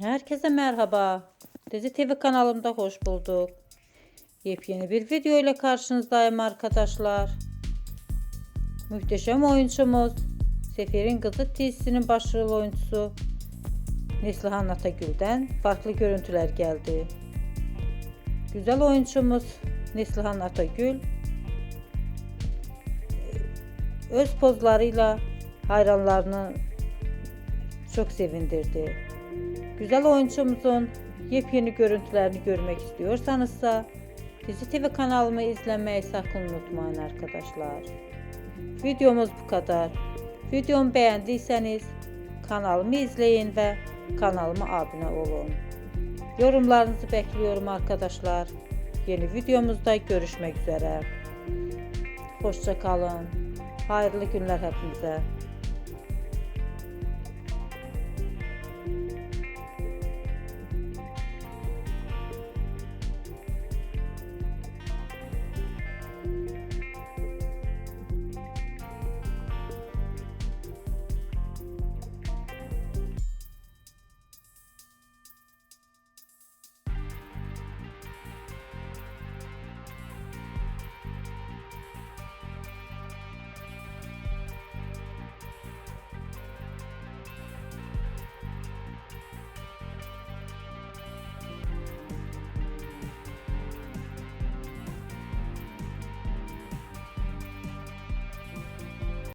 Herkese merhaba. Dizi TV kanalımda hoş bulduk. Yepyeni bir video ile karşınızdayım arkadaşlar. Muhteşem oyuncumuz Sefir'in Kızı dizisinin başrol oyuncusu Neslihan Atagül'den farklı görüntüler geldi. Güzel oyuncumuz Neslihan Atagül öz pozlarıyla hayranlarını çok sevindirdi. Güzel oyuncumuzun yepyeni görüntülerini görmek istiyorsanızsa Dizi TV kanalımı izlemeyi sakın unutmayın arkadaşlar. Videomuz bu kadar. Videomu beğendiyseniz kanalımı izleyin ve kanalıma abone olun. Yorumlarınızı bekliyorum arkadaşlar. Yeni videomuzda görüşmek üzere. Hoşça kalın. Hayırlı günler hepinize.